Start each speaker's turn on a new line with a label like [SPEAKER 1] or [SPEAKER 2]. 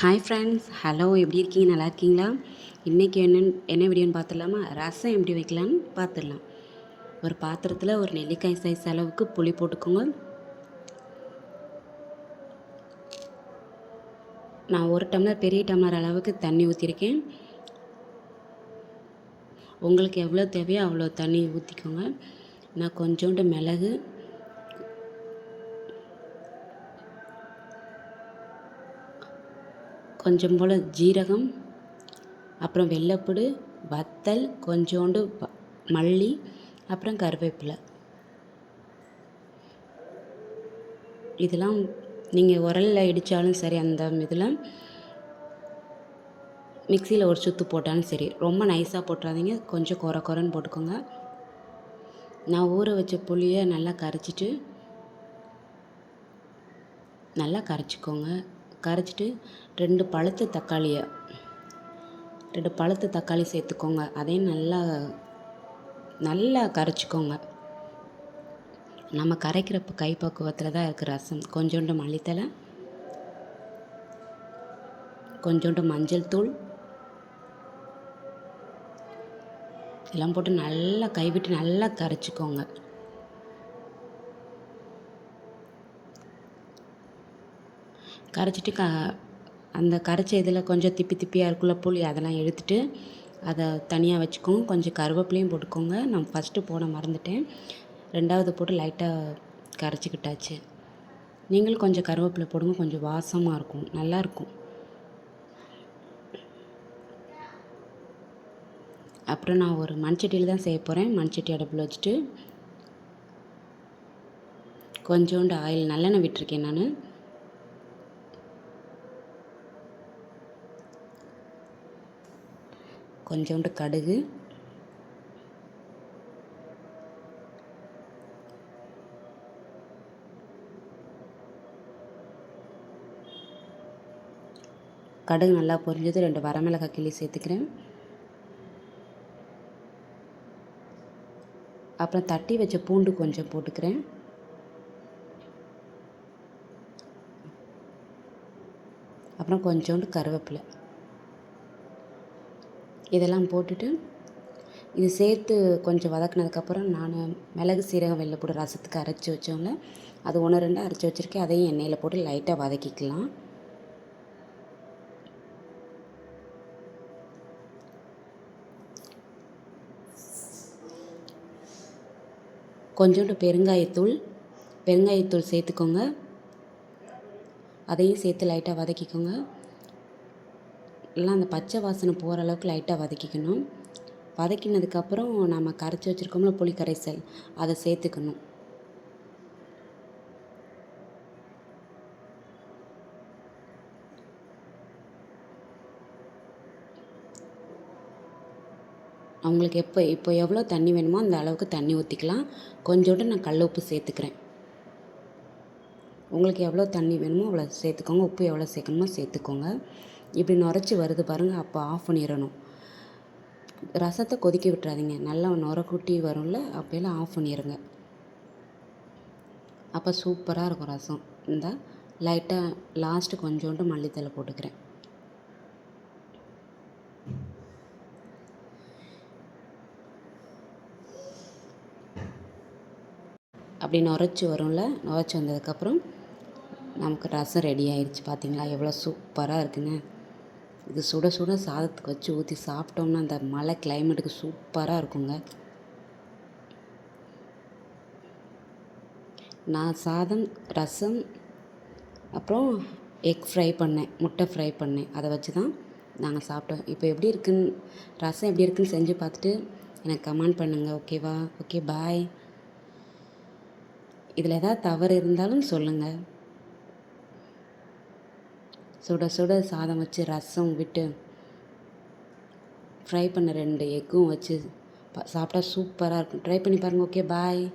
[SPEAKER 1] Hi friends hello எப்படி இருக்கீங்க? நல்லா இருக்கீங்களா? இன்றைக்கி என்னென்னு என்ன வீடியோன்னு பார்த்துடலாமா ரசம் எப்படி வைக்கலான்னு பார்த்துடலாம் ஒரு பாத்திரத்தில் ஒரு நெல்லிக்காய் சைஸ் அளவுக்கு புளி போட்டுக்கோங்க. நான் ஒரு டம்ளர் பெரிய டம்ளர் அளவுக்கு தண்ணி ஊற்றிருக்கேன் உங்களுக்கு எவ்வளோ தேவையோ அவ்வளோ தண்ணி ஊற்றிக்கோங்க நான் கொஞ்சோண்டு மிளகு கொஞ்சம் போல் ஜீரகம் அப்புறம் வெள்ளைப்புடு வத்தல் கொஞ்சோண்டு மல்லி அப்புறம் கருவேப்பிலை. இதெல்லாம் நீங்கள் உரலில் இடித்தாலும் சரி அந்த இதில் மிக்சியில் ஒரு சுத்து போட்டாலும் சரி ரொம்ப நைஸாக போட்டுறாதீங்க. கொஞ்சம் குறை குறைன்னு போட்டுக்கோங்க. நான் ஊற வச்ச புளியை நல்லா கரைச்சிட்டு நல்லா கரைச்சிக்கோங்க. கரைச்சிட்டு ரெண்டு பழுத்த தக்காளியை ரெண்டு பழுத்த தக்காளி சேர்த்துக்கோங்க. அதையும் நல்லா நல்லா கரைச்சிக்கோங்க. நம்ம கரைக்கிற கை பக்குவத்தில் தான் இருக்குது ரசம். கொஞ்சோண்டு மல்லித்தலை கொஞ்சோண்டு மஞ்சள் தூள் இதெல்லாம் போட்டு நல்லா கைவிட்டு நல்லா கரைச்சிக்கோங்க. கரைச்சிட்டு க அந்த கரைச்ச இதில் கொஞ்சம் திப்பி திப்பியாக இருக்குள்ள புளி அதெல்லாம் எடுத்துட்டு அதை தனியாக வச்சுக்கோங்க கொஞ்சம் கருவேப்பிலையும் போட்டுக்கோங்க. நான் ஃபஸ்ட்டு போட மறந்துட்டேன். ரெண்டாவது போட்டு லைட்டாக கரைச்சிக்கிட்டாச்சு. நீங்களும் கொஞ்சம் கருவேப்பிலை போடுங்க. கொஞ்சம் வாசமாக இருக்கும். நல்லாயிருக்கும் அப்புறம் நான் ஒரு மண்சட்டியில் தான் செய்ய போகிறேன் மண்சட்டி அடுப்பில் வச்சுட்டு கொஞ்சோண்டு ஆயில் நல்லெண்ணெய் விட்டுருக்கேன் நான். கொஞ்சோண்டு கடுகு. கடுகு நல்லா பொரிஞ்சது. ரெண்டு வரமிளகாய் கிள்ளி சேர்த்துக்கிறேன். அப்புறம் தட்டி வச்ச பூண்டு கொஞ்சம் போட்டுக்கிறேன். அப்புறம் கொஞ்சோண்டு கருவேப்பிலை. இதெல்லாம் போட்டுட்டு இது சேர்த்து கொஞ்சம் வதக்குனதுக்கப்புறம் நான் மிளகு சீரகம் வெள்ளைப்பூடு ரசத்துக்கு அரைச்சி வச்சோம்ல. அது ஒன்று ரெண்டு அரைச்சி வச்சுருக்கேன். அதையும் எண்ணெயில் போட்டு லைட்டாக வதக்கிக்கலாம். கொஞ்சோண்டு பெருங்காயத்தூள். பெருங்காயத்தூள் சேர்த்துக்கோங்க. அதையும் சேர்த்து லைட்டாக வதக்கிக்கோங்க. எல்லாம் அந்த பச்சை வாசனை போகிற அளவுக்கு லைட்டாக வதக்கிக்கணும். வதக்கினதுக்கப்புறம் நம்ம கரைச்சி வச்சுருக்கோம்ல புளி கரைசல் அதை சேர்த்துக்கணும். அவங்களுக்கு எப்போ இப்போ எவ்வளோ தண்ணி வேணுமோ அந்த அளவுக்கு தண்ணி ஊற்றிக்கலாம் கொஞ்சோண்டு நான் கல் உப்பு சேர்த்துக்கிறேன். உங்களுக்கு எவ்வளோ தண்ணி வேணுமோ அவ்வளோ சேர்த்துக்கோங்க. உப்பு எவ்வளோ சேர்க்கணுமோ சேர்த்துக்கோங்க. இப்படி நுரைச்சி வருது பாருங்கள் அப்போ ஆஃப் பண்ணிடணும். ரசத்தை கொதிக்க விட்டுறாதீங்க. நல்லா நுர வரும்ல அப்போயெல்லாம் ஆஃப் பண்ணிடுங்க அப்போ சூப்பராக இருக்கும் ரசம். இந்த லைட்டாக லாஸ்ட்டு கொஞ்சோண்டு மல்லித்தலை போட்டுக்கிறேன். அப்படி நுரைச்சி வரும்ல நுரைச்சி வந்ததுக்கப்புறம் நமக்கு ரசம் ரெடி ஆயிடுச்சு பார்த்தீங்களா எவ்வளோ சூப்பராக இருக்குங்க. இது சுட சுட சாதத்துக்கு வச்சு ஊற்றி சாப்பிட்டோம்னா அந்த மழை கிளைமேட்டுக்கு சூப்பராக இருக்குங்க. நான் சாதம் ரசம் அப்புறம் எக் ஃப்ரை பண்ணேன் முட்டை ஃப்ரை பண்ணேன். அதை வச்சு தான் நாங்கள் சாப்பிட்டோம். இப்போ எப்படி இருக்குன்னு ரசம் எப்படி இருக்குன்னு செஞ்சு பார்த்துட்டு எனக்கு கமெண்ட் பண்ணுங்கள் ஓகேவா? ஓகே பாய் இதில் ஏதாவது தவறு இருந்தாலும் சொல்லுங்கள் சுட சுட சாதம் வச்சு ரசம் விட்டு ஃப்ரை பண்ண ரெண்டு எக்கும் வச்சு சாப்பிட்டா சூப்பராக இருக்கும். ட்ரை பண்ணி பாருங்கள் ஓகே பாய்